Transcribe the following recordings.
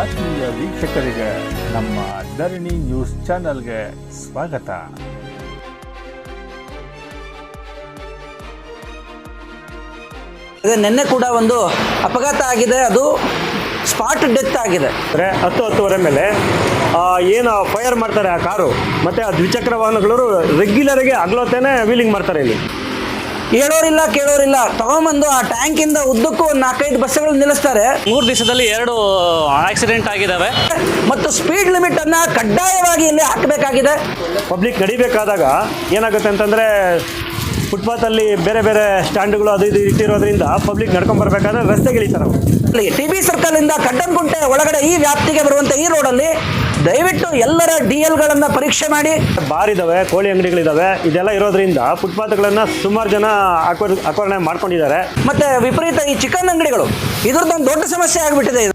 ಆತ್ಮೀಯ ವೀಕ್ಷಕರಿಗೆ ನಮ್ಮ ಧರಣಿ ನ್ಯೂಸ್ ಚಾನೆಲ್ಗೆ ಸ್ವಾಗತ. ಅದೇ ನಿನ್ನೆ ಕೂಡ ಒಂದು ಅಪಘಾತ ಆಗಿದೆ ಅದು ಸ್ಪಾಟ್ ಡೆತ್ ಆಗಿದೆ. ಅಂದರೆ ಹತ್ತು ಹತ್ತುವರೆ ಮೇಲೆ ಆ, ಏನು ಫೈರ್ ಮಾಡ್ತಾರೆ ಆ ಕಾರು ಮತ್ತು ಆ ದ್ವಿಚಕ್ರ ವಾಹನಗಳು ರೆಗ್ಯುಲರ್ಗೆ ಅಗ್ಲೋತೇನೆ ವೀಲಿಂಗ್ ಮಾಡ್ತಾರೆ ಇಲ್ಲಿ. ಹೇಳೋರಿಲ್ಲ ಕೇಳೋರಿಲ್ಲ. ತಗೊಂಬಂದು ಆ ಟ್ಯಾಂಕ್ ಇಂದ ಉದ್ದಕ್ಕೂ ಒಂದು ನಾಲ್ಕೈದು ಬಸ್ಸುಗಳು ನಿಲ್ಲಿಸ್ತಾರೆ. ಮೂರು ದಿವಸದಲ್ಲಿ ಎರಡು ಆಕ್ಸಿಡೆಂಟ್ ಆಗಿದ್ದಾವೆ ಮತ್ತು ಸ್ಪೀಡ್ ಲಿಮಿಟ್ ಅನ್ನ ಕಡ್ಡಾಯವಾಗಿ ಇಲ್ಲಿ ಹಾಕಬೇಕಾಗಿದೆ. ಪಬ್ಲಿಕ್ ನಡಿಬೇಕಾದಾಗ ಏನಾಗುತ್ತೆ ಅಂತಂದರೆ ಫುಟ್ಪಾತಲ್ಲಿ ಬೇರೆ ಬೇರೆ ಸ್ಟ್ಯಾಂಡ್ಗಳು ಅದು ಇದು ಇಟ್ಟಿರೋದ್ರಿಂದ ಪಬ್ಲಿಕ್ ನಡ್ಕೊಂಬರ್ಬೇಕಾದ್ರೆ ರಸ್ತೆಗಿಳಿತಾರೆ ಅವರು. ಟಿ ಬಿ ಸರ್ಕಲ್ ಇಂದ ಕಡ್ಡನ್ಕುಂಟೆ ಒಳಗಡೆ ಈ ವ್ಯಾಪ್ತಿಗೆ ಬರುವಂತ ಈ ರೋಡಲ್ಲಿ ದಯವಿಟ್ಟು ಎಲ್ಲರ ಡಿ ಎಲ್ಗಳನ್ನ ಪರೀಕ್ಷೆ ಮಾಡಿ. ಬಾರ್ ಇದಾವೆ ಕೋಳಿ ಅಂಗಡಿಗಳಿದಾವೆ ಇದೆಲ್ಲ ಇರೋದ್ರಿಂದ ಫುಟ್ಪಾತ್ಗಳನ್ನು ಸುಮಾರು ಜನ ಆಕ್ವರ್ ಆಕ್ವರಣೆ ಮಾಡ್ಕೊಂಡಿದ್ದಾರೆ. ಮತ್ತೆ ವಿಪರೀತ ಈ ಚಿಕನ್ ಅಂಗಡಿಗಳು ಇದ್ರದ್ದೊಂದು ದೊಡ್ಡ ಸಮಸ್ಯೆ ಆಗಿಬಿಟ್ಟಿದೆ ಇದು.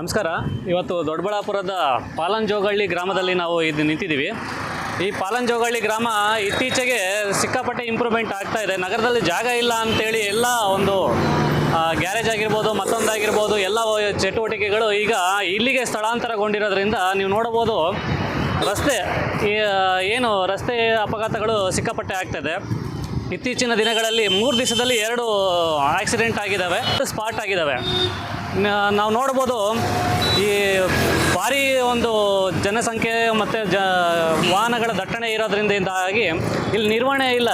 ನಮಸ್ಕಾರ ಇವತ್ತು ದೊಡ್ಡಬಳ್ಳಾಪುರದ ಪಾಲಂಜೋಗಳ್ಳಿ ಗ್ರಾಮದಲ್ಲಿ ನಾವು ಇದು ನಿಂತಿದ್ದೀವಿ. ಈ ಪಾಲಂಜೋಗಳ್ಳಿ ಗ್ರಾಮ ಇತ್ತೀಚೆಗೆ ಸಿಕ್ಕಾಪಟ್ಟೆ ಇಂಪ್ರೂವ್ಮೆಂಟ್ ಆಗ್ತಾ ಇದೆ. ನಗರದಲ್ಲಿ ಜಾಗ ಇಲ್ಲ ಅಂತೇಳಿ ಎಲ್ಲ ಒಂದು ಗ್ಯಾರೇಜ್ ಆಗಿರ್ಬೋದು, ಮತ್ತೊಂದಾಗಿರ್ಬೋದು, ಎಲ್ಲ ಚಟುವಟಿಕೆಗಳು ಈಗ ಇಲ್ಲಿಗೆ ಸ್ಥಳಾಂತರಗೊಂಡಿರೋದ್ರಿಂದ ನೀವು ನೋಡಬಹುದು ರಸ್ತೆ ಏನು ರಸ್ತೆ ಅಪಘಾತಗಳು ಸಿಕ್ಕಾಪಟ್ಟೆ ಆಗ್ತದೆ. ಇತ್ತೀಚಿನ ದಿನಗಳಲ್ಲಿ ಮೂರು ದಿವಸದಲ್ಲಿ ಎರಡು ಆಕ್ಸಿಡೆಂಟ್ ಆಗಿದ್ದಾವೆ ಸ್ಪಾಟ್ ಆಗಿದ್ದಾವೆ. ನಾವು ನೋಡ್ಬೋದು ಈ ಭಾರಿ ಒಂದು ಜನಸಂಖ್ಯೆ ಮತ್ತು ಜ, ವಾಹನಗಳ ದಟ್ಟಣೆ ಇರೋದ್ರಿಂದಾಗಿ ಇಲ್ಲಿ ನಿರ್ವಹಣೆ ಇಲ್ಲ.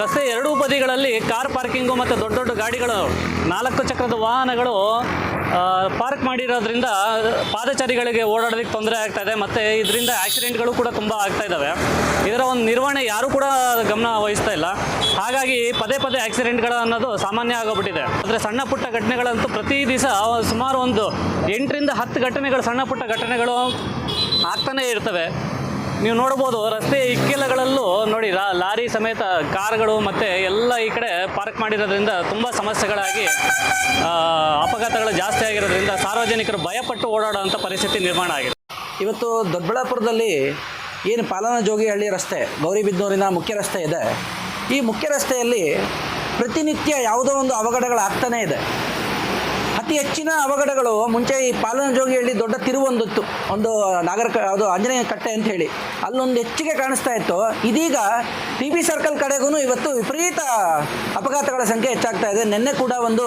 ರಸ್ತೆ ಎರಡೂ ಬದಿಗಳಲ್ಲಿ ಕಾರ್ ಪಾರ್ಕಿಂಗು ಮತ್ತು ದೊಡ್ಡ ದೊಡ್ಡ ಗಾಡಿಗಳು, ನಾಲ್ಕು ಚಕ್ರದ ವಾಹನಗಳು ಪಾರ್ಕ್ ಮಾಡಿರೋದ್ರಿಂದ ಪಾದಚಾರಿಗಳಿಗೆ ಓಡಾಡೋದಕ್ಕೆ ತೊಂದರೆ ಆಗ್ತಾ ಇದೆ ಮತ್ತು ಇದರಿಂದ ಆಕ್ಸಿಡೆಂಟ್ಗಳು ಕೂಡ ತುಂಬ ಆಗ್ತಾ ಇದ್ದಾವೆ ಇದರ ಒಂದು ನಿರ್ವಹಣೆ ಯಾರೂ ಕೂಡ ಗಮನ ವಹಿಸ್ತಾ ಇಲ್ಲ. ಹಾಗಾಗಿ ಪದೇ ಪದೇ ಆಕ್ಸಿಡೆಂಟ್ಗಳು ಅನ್ನೋದು ಸಾಮಾನ್ಯ ಆಗೋಗ್ಬಿಟ್ಟಿದೆ. ಆದರೆ ಸಣ್ಣ ಪುಟ್ಟ ಘಟನೆಗಳಂತೂ ಪ್ರತಿ ದಿವಸ ಸುಮಾರು ಒಂದು ಎಂಟರಿಂದ ಹತ್ತು ಘಟನೆಗಳು, ಸಣ್ಣ ಪುಟ್ಟ ಘಟನೆಗಳು ಆಗ್ತಾನೇ ಇರ್ತವೆ. ನೀವು ನೋಡ್ಬೋದು ರಸ್ತೆ ಇಕ್ಕೆಲಗಳಲ್ಲೂ ನೋಡಿ ಲಾರಿ ಸಮೇತ ಕಾರ್ಗಳು ಮತ್ತು ಎಲ್ಲ ಈ ಕಡೆ ಪಾರ್ಕ್ ಮಾಡಿರೋದ್ರಿಂದ ತುಂಬ ಸಮಸ್ಯೆಗಳಾಗಿ ಅಪಘಾತಗಳು ಜಾಸ್ತಿ ಆಗಿರೋದ್ರಿಂದ ಸಾರ್ವಜನಿಕರು ಭಯಪಟ್ಟು ಓಡಾಡುವಂಥ ಪರಿಸ್ಥಿತಿ ನಿರ್ಮಾಣ ಆಗಿದೆ. ಇವತ್ತು ದೊಡ್ಡಬಳ್ಳಾಪುರದಲ್ಲಿ ಏನು ಪಾಲನ ಜೋಗಿಹಳ್ಳಿ ರಸ್ತೆ, ಗೌರಿಬಿದ್ನೂರಿನ ಮುಖ್ಯ ರಸ್ತೆ ಇದೆ. ಈ ಮುಖ್ಯ ರಸ್ತೆಯಲ್ಲಿ ಪ್ರತಿನಿತ್ಯ ಯಾವುದೋ ಒಂದು ಅವಘಡಗಳಾಗ್ತಾನೇ ಇದೆ. ಅತಿ ಹೆಚ್ಚಿನ ಅವಘಡಗಳು ಮುಂಚೆ ಈ ಪಾಲನ ಹೇಳಿ ದೊಡ್ಡ ತಿರುವೊಂದಿತ್ತು, ಒಂದು ನಾಗರ ಅದು ಆಂಜನೇಯ ಕಟ್ಟೆ ಅಂತ ಹೇಳಿ. ಅಲ್ಲೊಂದು ಹೆಚ್ಚಿಗೆ ಕಾಣಿಸ್ತಾ ಇತ್ತು. ಇದೀಗ ಟಿ ಬಿ ಸರ್ಕಲ್ ಕಡೆಗೂ ಇವತ್ತು ವಿಪರೀತ ಅಪಘಾತಗಳ ಸಂಖ್ಯೆ ಹೆಚ್ಚಾಗ್ತಾ ಇದೆ. ನಿನ್ನೆ ಕೂಡ ಒಂದು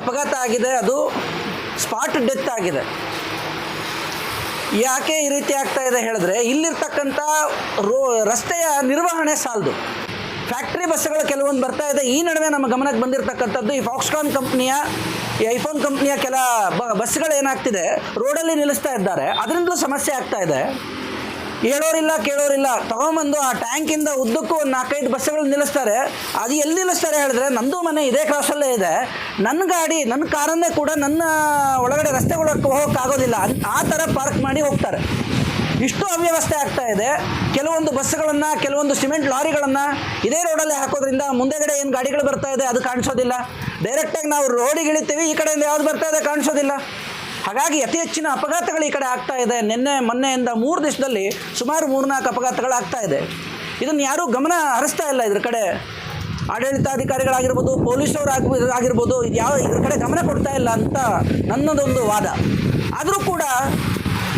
ಅಪಘಾತ ಆಗಿದೆ. ಅದು ಸ್ಪಾಟ್ ಡೆತ್ ಆಗಿದೆ. ಯಾಕೆ ಈ ರೀತಿ ಆಗ್ತಾ ಇದೆ ಹೇಳಿದ್ರೆ, ಇಲ್ಲಿರ್ತಕ್ಕಂಥ ರೋ, ರಸ್ತೆಯ ನಿರ್ವಹಣೆ ಸಾಲದು. ಫ್ಯಾಕ್ಟ್ರಿ ಬಸ್ಸುಗಳು ಕೆಲವೊಂದು ಬರ್ತಾ ಇದೆ. ಈ ನಡುವೆ ನಮ್ಮ ಗಮನಕ್ಕೆ ಬಂದಿರತಕ್ಕಂಥದ್ದು ಈ ಫಾಕ್ಸ್ಕಾನ್ ಕಂಪ್ನಿಯ ಈ ಐಫೋನ್ ಕಂಪ್ನಿಯ ಕೆಲ ಬಸ್ಗಳು ಏನಾಗ್ತಿದೆ, ರೋಡಲ್ಲಿ ನಿಲ್ಲಿಸ್ತಾ ಇದ್ದಾರೆ. ಅದರಿಂದಲೂ ಸಮಸ್ಯೆ ಆಗ್ತಾ ಇದೆ. ಹೇಳೋರಿಲ್ಲ, ಕೇಳೋರಿಲ್ಲ, ತಗೊಂಬಂದು ಆ ಟ್ಯಾಂಕಿಂದ ಉದ್ದಕ್ಕೂ ಒಂದು ನಾಲ್ಕೈದು ಬಸ್ಸುಗಳು ನಿಲ್ಲಿಸ್ತಾರೆ. ಅದು ಎಲ್ಲಿ ನಿಲ್ಲಿಸ್ತಾರೆ ಹೇಳಿದ್ರೆ, ನಂದು ಮನೆ ಇದೇ ಕ್ರಾಸಲ್ಲೇ ಇದೆ. ನನ್ನ ಗಾಡಿ ನನ್ನ ಕಾರನ್ನೇ ಕೂಡ ನನ್ನ ಒಳಗಡೆ ರಸ್ತೆ ಒಳಗೆ ಹೋಗೋಕ್ಕಾಗೋದಿಲ್ಲ ಆ ಥರ ಪಾರ್ಕ್ ಮಾಡಿ ಹೋಗ್ತಾರೆ. ಇಷ್ಟು ಅವ್ಯವಸ್ಥೆ ಆಗ್ತಾ ಇದೆ. ಕೆಲವೊಂದು ಬಸ್ಸುಗಳನ್ನು, ಕೆಲವೊಂದು ಸಿಮೆಂಟ್ ಲಾರಿಗಳನ್ನು ಇದೇ ರೋಡಲ್ಲಿ ಹಾಕೋದ್ರಿಂದ ಮುಂದೆಗಡೆ ಏನು ಗಾಡಿಗಳು ಬರ್ತಾ ಇದೆ ಅದು ಕಾಣಿಸೋದಿಲ್ಲ. ಡೈರೆಕ್ಟಾಗಿ ನಾವು ರೋಡಿಗೆ ಇಳಿತೀವಿ, ಈ ಕಡೆಯಿಂದ ಯಾವ್ದು ಬರ್ತಾ ಇದೆ ಕಾಣಿಸೋದಿಲ್ಲ. ಹಾಗಾಗಿ ಅತಿ ಹೆಚ್ಚಿನ ಅಪಘಾತಗಳು ಈ ಕಡೆ ಆಗ್ತಾ ಇದೆ. ನಿನ್ನೆ, ಮೊನ್ನೆಯಿಂದ ಮೂರು ದಿವಸದಲ್ಲಿ ಸುಮಾರು ಮೂರ್ನಾಲ್ಕು ಅಪಘಾತಗಳು ಆಗ್ತಾ ಇದೆ. ಇದನ್ನು ಯಾರೂ ಗಮನ ಹರಿಸ್ತಾ ಇಲ್ಲ ಇದ್ರ ಕಡೆ. ಆಡಳಿತಾಧಿಕಾರಿಗಳಾಗಿರ್ಬೋದು ಪೊಲೀಸವ್ರು ಆಗಿ ಆಗಿರ್ಬೋದು ಇದು ಯಾವ ಇದ್ರ ಕಡೆ ಗಮನ ಕೊಡ್ತಾ ಇಲ್ಲ ಅಂತ ನನ್ನದೊಂದು ವಾದ. ಆದರೂ ಕೂಡ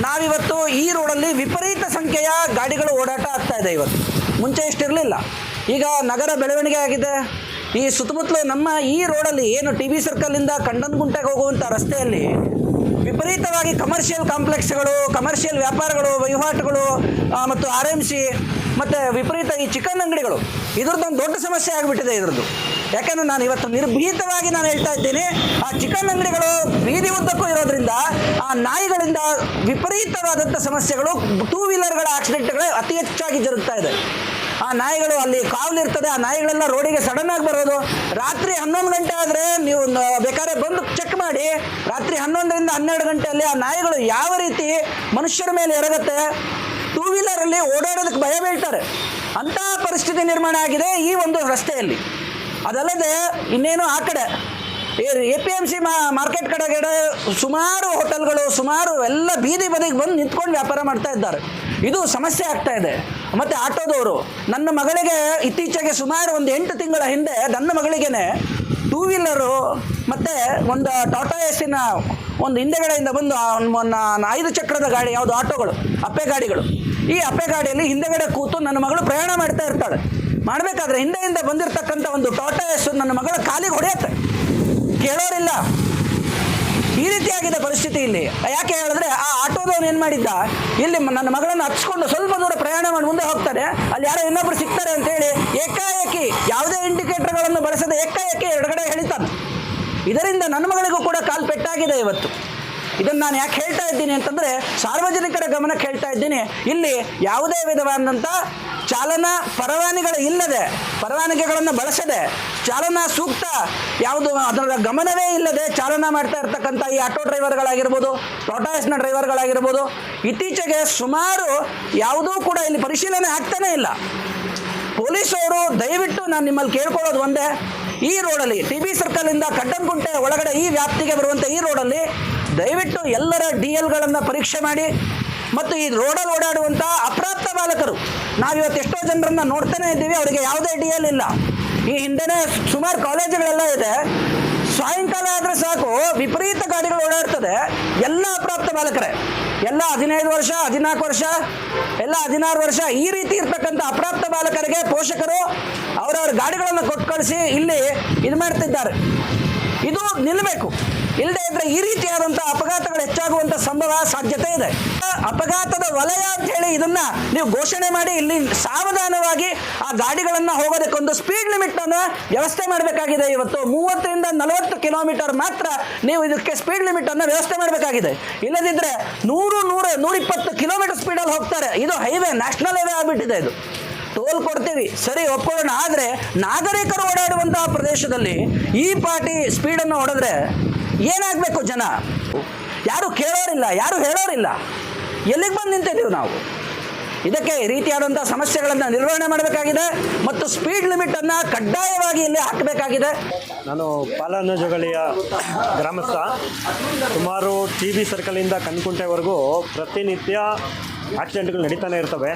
ನಾವಿವತ್ತು ಈ ರೋಡಲ್ಲಿ ವಿಪರೀತ ಸಂಖ್ಯೆಯ ಗಾಡಿಗಳು ಓಡಾಟ ಆಗ್ತಾ ಇದೆ ಇವತ್ತು. ಮುಂಚೆ ಇಷ್ಟಿರಲಿಲ್ಲ. ಈಗ ನಗರ ಬೆಳವಣಿಗೆ ಆಗಿದೆ. ಈ ಸುತ್ತಮುತ್ತಲು ನಮ್ಮ ಈ ರೋಡಲ್ಲಿ ಏನು ಟಿ ಬಿ ಸರ್ಕಲಿಂದ ಕಂಡನ್ಗುಂಟೆಗೆ ಹೋಗುವಂಥ ರಸ್ತೆಯಲ್ಲಿ ವಿಪರೀತವಾಗಿ ಕಮರ್ಷಿಯಲ್ ಕಾಂಪ್ಲೆಕ್ಸ್ಗಳು ಕಮರ್ಷಿಯಲ್ ವ್ಯಾಪಾರಗಳು, ವಹಿವಾಟುಗಳು ಮತ್ತು ಆರ್ ಎಂ ಸಿ ಮತ್ತು ವಿಪರೀತ ಈ ಚಿಕನ್ ಅಂಗಡಿಗಳು, ಇದ್ರದ್ದೊಂದು ದೊಡ್ಡ ಸಮಸ್ಯೆ ಆಗಿಬಿಟ್ಟಿದೆ ಇದ್ರದ್ದು. ಯಾಕಂದ್ರೆ ನಾನು ಇವತ್ತು ನಿರ್ಭೀತವಾಗಿ ನಾನು ಹೇಳ್ತಾ ಇದ್ದೀನಿ, ಆ ಚಿಕನ್ ಅಂಗಡಿಗಳು ಬೀದಿ ಉದ್ದಕ್ಕೂ ಇರೋದ್ರಿಂದ, ಆ ನಾಯಿಗಳಿಂದ ವಿಪರೀತವಾದಂಥ ಸಮಸ್ಯೆಗಳು ಟೂ ವೀಲರ್ಗಳ ಆಕ್ಸಿಡೆಂಟ್ಗಳೇ ಅತಿ ಹೆಚ್ಚಾಗಿ ಜರುಗ್ತಾ ಇದೆ. ಆ ನಾಯಿಗಳು ಅಲ್ಲಿ ಕಾವಲಿರ್ತದೆ ಆ ನಾಯಿಗಳೆಲ್ಲ ರೋಡಿಗೆ ಸಡನ್ ಆಗಿ ಬರೋದು. ರಾತ್ರಿ ಹನ್ನೊಂದು ಗಂಟೆ ಆದರೆ ನೀವು ಬೇಕಾದ್ರೆ ಬಂದು ಚೆಕ್ ಮಾಡಿ, ರಾತ್ರಿ ಹನ್ನೊಂದರಿಂದ ಹನ್ನೆರಡು ಗಂಟೆಯಲ್ಲಿ ಆ ನಾಯಿಗಳು ಯಾವ ರೀತಿ ಮನುಷ್ಯರ ಮೇಲೆ ಎರಗುತ್ತೆ ಟೂ ವೀಲರಲ್ಲಿ ಓಡಾಡೋದಕ್ಕೆ ಭಯ ಬೀಳ್ತಾರೆ. ಅಂತಹ ಪರಿಸ್ಥಿತಿ ನಿರ್ಮಾಣ ಆಗಿದೆ ಈ ಒಂದು ರಸ್ತೆಯಲ್ಲಿ. ಅದಲ್ಲದೆ ಇನ್ನೇನು ಆ ಕಡೆ A P M C market ಕಡೆಗಡೆ ಸುಮಾರು ಹೋಟೆಲ್ಗಳು, ಸುಮಾರು ಎಲ್ಲ ಬೀದಿ ಬದಿಗೆ ಬಂದು ನಿಂತ್ಕೊಂಡು ವ್ಯಾಪಾರ ಮಾಡ್ತಾ ಇದ್ದಾರೆ. ಇದು ಸಮಸ್ಯೆ ಆಗ್ತಾ ಇದೆ. ಮತ್ತು ಆಟೋದವರು, ನನ್ನ ಮಗಳಿಗೆ ಇತ್ತೀಚೆಗೆ ಸುಮಾರು ಒಂದು ಎಂಟು ತಿಂಗಳ ಹಿಂದೆ, ನನ್ನ ಮಗಳಿಗೇನೆ ಟೂ ವೀಲರು ಮತ್ತು ಒಂದು ಟಾಟಾ ಎಸ್ಸಿನ ಒಂದು ಹಿಂದೆಗಡೆಯಿಂದ ಬಂದು ಐದು ಚಕ್ರದ ಗಾಡಿ, ಯಾವುದು ಆಟೋಗಳು, ಅಪ್ಪೆ ಗಾಡಿಗಳು. ಈ ಅಪ್ಪೆ ಗಾಡಿಯಲ್ಲಿ ಹಿಂದೆಗಡೆ ಕೂತು ನನ್ನ ಮಗಳು ಪ್ರಯಾಣ ಮಾಡ್ತಾ ಇರ್ತಾಳೆ. ಮಾಡಬೇಕಾದ್ರೆ ಹಿಂದೆಯಿಂದ ಬಂದಿರತಕ್ಕಂಥ ಒಂದು ಟಾಟಾ ಎಸ್ ನನ್ನ ಮಗಳ ಕಾಲಿಗೆ ಹೊಡೆಯುತ್ತೆ. ಕೇಳೋರಿಲ್ಲ. ಈ ರೀತಿಯಾಗಿದೆ ಪರಿಸ್ಥಿತಿ ಇಲ್ಲಿ. ಯಾಕೆ ಹೇಳಿದ್ರೆ ಆ ಆಟೋದವನು ಏನು ಮಾಡಿದ್ದ? ಇಲ್ಲಿ ನನ್ನ ಮಗಳನ್ನು ಹಚ್ಕೊಂಡು ಸ್ವಲ್ಪ ದೂರ ಪ್ರಯಾಣ ಮಾಡಿ ಮುಂದೆ ಹೋಗ್ತಾರೆ. ಅಲ್ಲಿ ಯಾರೋ ಇನ್ನೊಬ್ರು ಸಿಗ್ತಾರೆ ಅಂತೇಳಿ ಏಕಾಏಕಿ ಯಾವುದೇ ಇಂಡಿಕೇಟರ್ಗಳನ್ನು ಬಳಸದೆ ಏಕಾಏಕಿ ಎರಡುಗಡೆ ಎಳಿತಾನೆ ಇದರಿಂದ ನನ್ನ ಮಗಳಿಗೂ ಕೂಡ ಕಾಲು ಪೆಟ್ಟಾಗಿದೆ ಇವತ್ತು. ಇದನ್ನು ನಾನು ಯಾಕೆ ಹೇಳ್ತಾ ಇದ್ದೀನಿ ಅಂತಂದರೆ ಸಾರ್ವಜನಿಕರ ಗಮನಕ್ಕೆ ಹೇಳ್ತಾ ಇದ್ದೀನಿ. ಇಲ್ಲಿ ಯಾವುದೇ ವಿಧವಾದಂಥ ಚಾಲನಾ ಪರವಾನಿಗಳು ಇಲ್ಲದೆ, ಪರವಾನಗಿಗಳನ್ನು ಬಳಸದೆ, ಚಾಲನಾ ಸೂಕ್ತ ಯಾವುದು ಅದರ ಗಮನವೇ ಇಲ್ಲದೆ ಚಾಲನಾ ಮಾಡ್ತಾ ಇರ್ತಕ್ಕಂಥ ಈ ಆಟೋ ಡ್ರೈವರ್ಗಳಾಗಿರ್ಬೋದು ಟಾಟಾಸ್ನ ಡ್ರೈವರ್ಗಳಾಗಿರ್ಬೋದು, ಇತ್ತೀಚೆಗೆ ಸುಮಾರು ಯಾವುದೂ ಕೂಡ ಇಲ್ಲಿ ಪರಿಶೀಲನೆ ಆಗ್ತಾನೇ ಇಲ್ಲ. ಪೊಲೀಸವರು ದಯವಿಟ್ಟು ನಾನು ನಿಮ್ಮಲ್ಲಿ ಕೇಳ್ಕೊಳ್ಳೋದು ಒಂದೇ, ಈ ರೋಡಲ್ಲಿ, ಟಿ ಬಿ ಸರ್ಕಲಿಂದ ಕಡ್ಡನ್ಗುಂಟೆ ಒಳಗಡೆ ಈ ವ್ಯಾಪ್ತಿಗೆ ಬರುವಂತ ಈ ರೋಡಲ್ಲಿ ದಯವಿಟ್ಟು ಎಲ್ಲರ ಡಿ ಎಲ್ಗಳನ್ನು ಪರೀಕ್ಷೆ ಮಾಡಿ ಮತ್ತು ಈ ರೋಡಲ್ಲಿ ಓಡಾಡುವಂಥ ಅಪ್ರಾಪ್ತ ಬಾಲಕರು. ನಾವಿವತ್ತು ಎಷ್ಟೋ ಜನರನ್ನ ನೋಡ್ತಾನೆ ಇದ್ದೀವಿ, ಅವರಿಗೆ ಯಾವುದೇ ಡಿ ಎಲ್ ಇಲ್ಲ. ಈ ಹಿಂದೆನೇ ಸುಮಾರು ಕಾಲೇಜುಗಳೆಲ್ಲ ಇದೆ. ಸಾಯಂಕಾಲ ಆದರೆ ಸಾಕು, ವಿಪರೀತ ಗಾಡಿಗಳು ಓಡಾಡ್ತದೆ. ಎಲ್ಲ ಅಪ್ರಾಪ್ತ ಬಾಲಕರೇ. ಎಲ್ಲ ಹದಿನೈದು ವರ್ಷ, ಹದಿನಾಲ್ಕು ವರ್ಷ, ಎಲ್ಲ ಹದಿನಾರು ವರ್ಷ ಈ ರೀತಿ ಇರ್ತಕ್ಕಂಥ ಅಪ್ರಾಪ್ತ ಬಾಲಕರಿಗೆ ಪೋಷಕರು ಅವರವ್ರ ಗಾಡಿಗಳನ್ನು ಕೊಟ್ಟು ಕಳಿಸಿ ಇಲ್ಲಿ ಇದು ಮಾಡ್ತಿದ್ದಾರೆ. ಇದು ನಿಲ್ಲಬೇಕು. ಇಲ್ಲದೆ ಇದ್ರೆ ಈ ರೀತಿಯಾದಂಥ ಅಪಘಾತಗಳು ಹೆಚ್ಚಾಗುವಂಥ ಸಂಭವ ಸಾಧ್ಯತೆ ಇದೆ. ಅಪಘಾತದ ವಲಯ ಅಂತ ಹೇಳಿ ಇದನ್ನ ನೀವು ಘೋಷಣೆ ಮಾಡಿ ಇಲ್ಲಿ ಸಾವಧಾನವಾಗಿ ಆ ಗಾಡಿಗಳನ್ನು ಹೋಗೋದಕ್ಕೊಂದು ಸ್ಪೀಡ್ ಲಿಮಿಟ್ ಅನ್ನು ವ್ಯವಸ್ಥೆ ಮಾಡಬೇಕಾಗಿದೆ. ಇವತ್ತು ಮೂವತ್ತರಿಂದ ನಲವತ್ತು ಕಿಲೋಮೀಟರ್ ಮಾತ್ರ ನೀವು ಇದಕ್ಕೆ ಸ್ಪೀಡ್ ಲಿಮಿಟ್ ಅನ್ನು ವ್ಯವಸ್ಥೆ ಮಾಡಬೇಕಾಗಿದೆ. ಇಲ್ಲದಿದ್ದರೆ ನೂರು ನೂರ ನೂರಿಪ್ಪತ್ತು ಕಿಲೋಮೀಟರ್ ಸ್ಪೀಡಲ್ಲಿ ಹೋಗ್ತಾರೆ. ಇದು ಹೈವೇ ನ್ಯಾಷನಲ್ ಹೈವೇ ಆಗಿಬಿಟ್ಟಿದೆ ಇದು. ಟೋಲ್ ಕೊಡ್ತೀವಿ. ಸರಿ, ಒಪ್ಕೊಳ್ಳೋಣ. ಆದರೆ ನಾಗರಿಕರು ಓಡಾಡುವಂತಹ ಪ್ರದೇಶದಲ್ಲಿ ಈ ಪಾರ್ಟಿ ಸ್ಪೀಡನ್ನು ಹೊಡೆದ್ರೆ ಏನಾಗಬೇಕು ಜನ? ಯಾರು ಕೇಳೋರಿಲ್ಲ, ಯಾರು ಹೇಳೋರಿಲ್ಲ. ಎಲ್ಲಿಗೆ ಬಂದು ನಿಂತಿದ್ದೀವಿ ನಾವು? ಇದಕ್ಕೆ ರೀತಿಯಾದಂಥ ಸಮಸ್ಯೆಗಳನ್ನು ನಿರ್ವಹಣೆ ಮಾಡಬೇಕಾಗಿದೆ ಮತ್ತು ಸ್ಪೀಡ್ ಲಿಮಿಟನ್ನು ಕಡ್ಡಾಯವಾಗಿ ಇಲ್ಲಿ ಹಾಕಬೇಕಾಗಿದೆ. ನಾನು ಪಾಲನ ಜೋಗಳಿಯ ಗ್ರಾಮಸ್ಥ. ಸುಮಾರು ಟಿ ಬಿ ಸರ್ಕಲಿಂದ ಕನ್ಕುಂಟೆವರೆಗೂ ಪ್ರತಿನಿತ್ಯ ಆಕ್ಸಿಡೆಂಟ್ಗಳು ನಡೀತಾನೆ ಇರ್ತವೆ.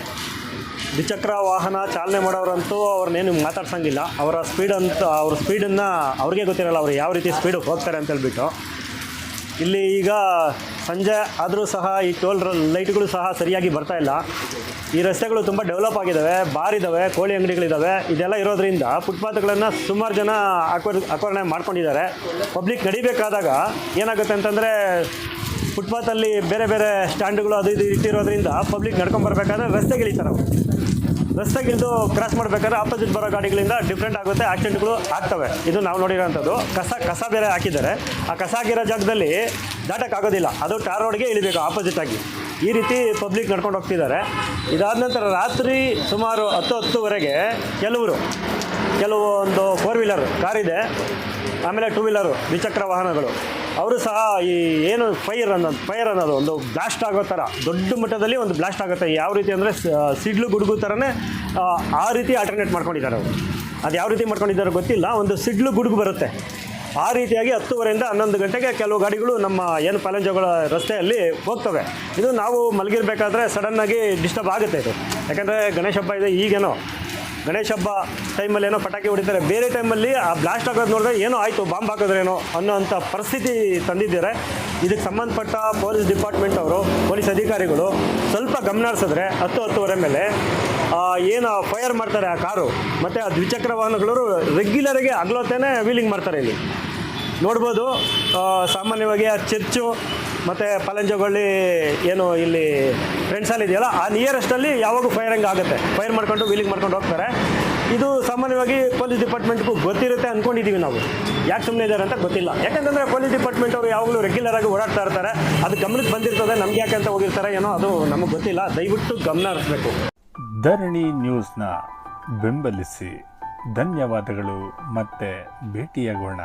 ದ್ವಿಚಕ್ರ ವಾಹನ ಚಾಲನೆ ಮಾಡೋರಂತೂ ಅವ್ರನ್ನೇನು ಮಾತಾಡ್ಸಂಗಿಲ್ಲ. ಅವರ ಸ್ಪೀಡ್ ಅಂತ, ಅವ್ರ ಸ್ಪೀಡನ್ನು ಅವ್ರಿಗೆ ಗೊತ್ತಿರಲ್ಲ ಅವ್ರು ಯಾವ ರೀತಿ ಸ್ಪೀಡ್ ಹೋಗ್ತಾರೆ ಅಂತ ಹೇಳ್ಬಿಟ್ಟು. ಇಲ್ಲಿ ಈಗ ಸಂಜೆ ಆದರೂ ಸಹ ಈ ಟೋಲ್ ಲೈಟ್ಗಳು ಸಹ ಸರಿಯಾಗಿ ಬರ್ತಾ ಇಲ್ಲ. ಈ ರಸ್ತೆಗಳು ತುಂಬ ಡೆವಲಪ್ ಆಗಿದ್ದಾವೆ ಬಾರ್ ಇದ್ದಾವೆ ಕೋಳಿ ಅಂಗಡಿಗಳಿದ್ದಾವೆ ಇದೆಲ್ಲ ಇರೋದ್ರಿಂದ ಫುಟ್ಪಾತ್ಗಳನ್ನು ಸುಮಾರು ಜನ ಅಕ್ವರ್ ಅಕ್ವರಣೆ ಮಾಡ್ಕೊಂಡಿದ್ದಾರೆ. ಪಬ್ಲಿಕ್ ನಡಿಬೇಕಾದಾಗ ಏನಾಗುತ್ತೆ ಅಂತಂದರೆ ಫುಟ್ಪಾತಲ್ಲಿ ಬೇರೆ ಬೇರೆ ಸ್ಟ್ಯಾಂಡ್ಗಳು ಅದು ಇದು ಇಟ್ಟಿರೋದ್ರಿಂದ ಪಬ್ಲಿಕ್ ನಡ್ಕೊಂಬರ್ಬೇಕಾದ್ರೆ ರಸ್ತೆಗೆ ಇಳಿತಾರೆ ಅವರು. ರಸ್ತೆಗಿಳಿದು ಕ್ರಾಸ್ ಮಾಡಬೇಕಾದ್ರೆ ಆಪೋಸಿಟ್ ಬರೋ ಗಾಡಿಗಳಿಂದ ಡಿಫ್ರೆಂಟ್ ಆಗುತ್ತೆ ಆಕ್ಸಿಡೆಂಟ್ಗಳು ಆಗ್ತವೆ. ಇದು ನಾವು ನೋಡಿರೋಂಥದ್ದು. ಕಸ ಕಸ ಬೇರೆ ಹಾಕಿದ್ದಾರೆ. ಆ ಕಸ ಹಾಕಿರೋ ಜಾಗದಲ್ಲಿ ದಾಟಕ್ಕಾಗೋದಿಲ್ಲ ಅದು ಟಾರ್ ರೋಡ್ಗೆ ಇಳಿಬೇಕು ಆಪೋಸಿಟ್ ಆಗಿ. ಈ ರೀತಿ ಪಬ್ಲಿಕ್ ನಡ್ಕೊಂಡು ಹೋಗ್ತಿದ್ದಾರೆ. ಇದಾದ ನಂತರ ರಾತ್ರಿ ಸುಮಾರು ಹತ್ತು, ಹತ್ತುವರೆಗೆ ಕೆಲವರು, ಕೆಲವೊಂದು ಫೋರ್ ವೀಲರ್ ಕಾರ್ ಇದೆ ಆಮೇಲೆ ಟೂ ವೀಲರು ದ್ವಿಚಕ್ರ ವಾಹನಗಳು. ಅವರು ಸಹ ಈ ಏನು ಫೈರ್ ಅನ್ನೋದು ಫೈರ್ ಅನ್ನೋದು ಒಂದು ಬ್ಲಾಸ್ಟ್ ಆಗೋ ಥರ ದೊಡ್ಡ ಮಟ್ಟದಲ್ಲಿ ಒಂದು ಬ್ಲಾಸ್ಟ್ ಆಗುತ್ತೆ. ಯಾವ ರೀತಿ ಅಂದರೆ ಸಿಡ್ಲು ಗುಡುಗು ಥರನೇ ಆ, ರೀತಿ ಆಲ್ಟರ್ನೇಟ್ ಮಾಡ್ಕೊಂಡಿದ್ದಾರೆ ಅವರು. ಅದು ಯಾವ ರೀತಿ ಮಾಡ್ಕೊಂಡಿದ್ದಾರೆ ಗೊತ್ತಿಲ್ಲ ಒಂದು ಸಿಡ್ಲು ಗುಡುಗು ಬರುತ್ತೆ. ಆ ರೀತಿಯಾಗಿ ಹತ್ತುವರೆಯಿಂದ ಹನ್ನೊಂದು ಗಂಟೆಗೆ ಕೆಲವು ಗಾಡಿಗಳು ನಮ್ಮ ಏನು ಪಾಲಂಜಗಳ ರಸ್ತೆಯಲ್ಲಿ ಹೋಗ್ತವೆ. ಇದು ನಾವು ಮಲಗಿರಬೇಕಾದ್ರೆ ಸಡನ್ನಾಗಿ ಡಿಸ್ಟರ್ಬ್ ಆಗುತ್ತೆ ಇದು. ಯಾಕಂದರೆ ಗಣೇಶ ಹಬ್ಬ ಇದೆ ಈಗೇನೋ. ಗಣೇಶ ಹಬ್ಬ ಟೈಮಲ್ಲಿ ಏನೋ ಪಟಾಕಿ ಹೊಡಿತಾರೆ. ಬೇರೆ ಟೈಮಲ್ಲಿ ಆ ಬ್ಲಾಸ್ಟ್ ಆಗೋದು ನೋಡಿದ್ರೆ ಏನೋ ಆಯಿತು, ಬಾಂಬ್ ಹಾಕಿದ್ರೇನೋ ಅನ್ನೋಂಥ ಪರಿಸ್ಥಿತಿ ತಂದಿದ್ದಾರೆ. ಇದಕ್ಕೆ ಸಂಬಂಧಪಟ್ಟ ಪೊಲೀಸ್ ಡಿಪಾರ್ಟ್ಮೆಂಟ್ ಅವರು, ಪೊಲೀಸ್ ಅಧಿಕಾರಿಗಳು ಸ್ವಲ್ಪ ಗಮನ ಹರಿಸಿದ್ರೆ ಹತ್ತು ಹತ್ತುವರೆ ಮೇಲೆ ಏನು ಫೈರ್ ಮಾಡ್ತಾರೆ ಆ ಕಾರು, ಮತ್ತು ಆ ದ್ವಿಚಕ್ರ ವಾಹನಗಳು ರೆಗ್ಯುಲರಾಗಿ ಅಗ್ಲೋತೇನೆ ವೀಲಿಂಗ್ ಮಾಡ್ತಾರೆ ಇಲ್ಲಿ. ನೋಡ್ಬೋದು. ಸಾಮಾನ್ಯವಾಗಿ ಆ ಚರ್ಚು ಮತ್ತು ಪಲಂಜಗೊಳ್ಳಿ ಏನು ಇಲ್ಲಿ ಫ್ರೆಂಡ್ಸ್ ಅಲ್ಲಿ ಇದೆಯಲ್ಲ, ಆ ನಿಯರೆಸ್ಟಲ್ಲಿ ಯಾವಾಗೂ ಫೈರಿಂಗ್ ಆಗುತ್ತೆ. ಫೈರ್ ಮಾಡ್ಕೊಂಡು ವೀಲಿಂಗ್ ಮಾಡ್ಕೊಂಡು ಹೋಗ್ತಾರೆ. ಇದು ಸಾಮಾನ್ಯವಾಗಿ ಪೊಲೀಸ್ ಡಿಪಾರ್ಟ್ಮೆಂಟ್ಗೂ ಗೊತ್ತಿರುತ್ತೆ ಅಂದ್ಕೊಂಡಿದ್ದೀವಿ ನಾವು. ಯಾಕೆ ಸುಮ್ಮನೆ ಇದ್ದಾರೆ ಅಂತ ಗೊತ್ತಿಲ್ಲ. ಯಾಕಂತಂದರೆ ಪೊಲೀಸ್ ಡಿಪಾರ್ಟ್ಮೆಂಟ್ ಅವರು ಯಾವಾಗಲೂ ರೆಗ್ಯುಲರ್ ಆಗಿ ಓಡಾಡ್ತಾ ಇರ್ತಾರೆ. ಅದು ಗಮನಕ್ಕೆ ಬಂದಿರ್ತದೆ, ನಮ್ಗೆ ಯಾಕೆ ಅಂತ ಹೋಗಿರ್ತಾರೆ ಏನೋ, ಅದು ನಮಗೆ ಗೊತ್ತಿಲ್ಲ. ದಯವಿಟ್ಟು ಗಮನ ಹರಿಸ್ಬೇಕು. ಧರಣಿ ನ್ಯೂಸ್ನ ಬೆಂಬಲಿಸಿ. ಧನ್ಯವಾದಗಳು, ಮತ್ತೆ ಭೇಟಿಯಾಗೋಣ.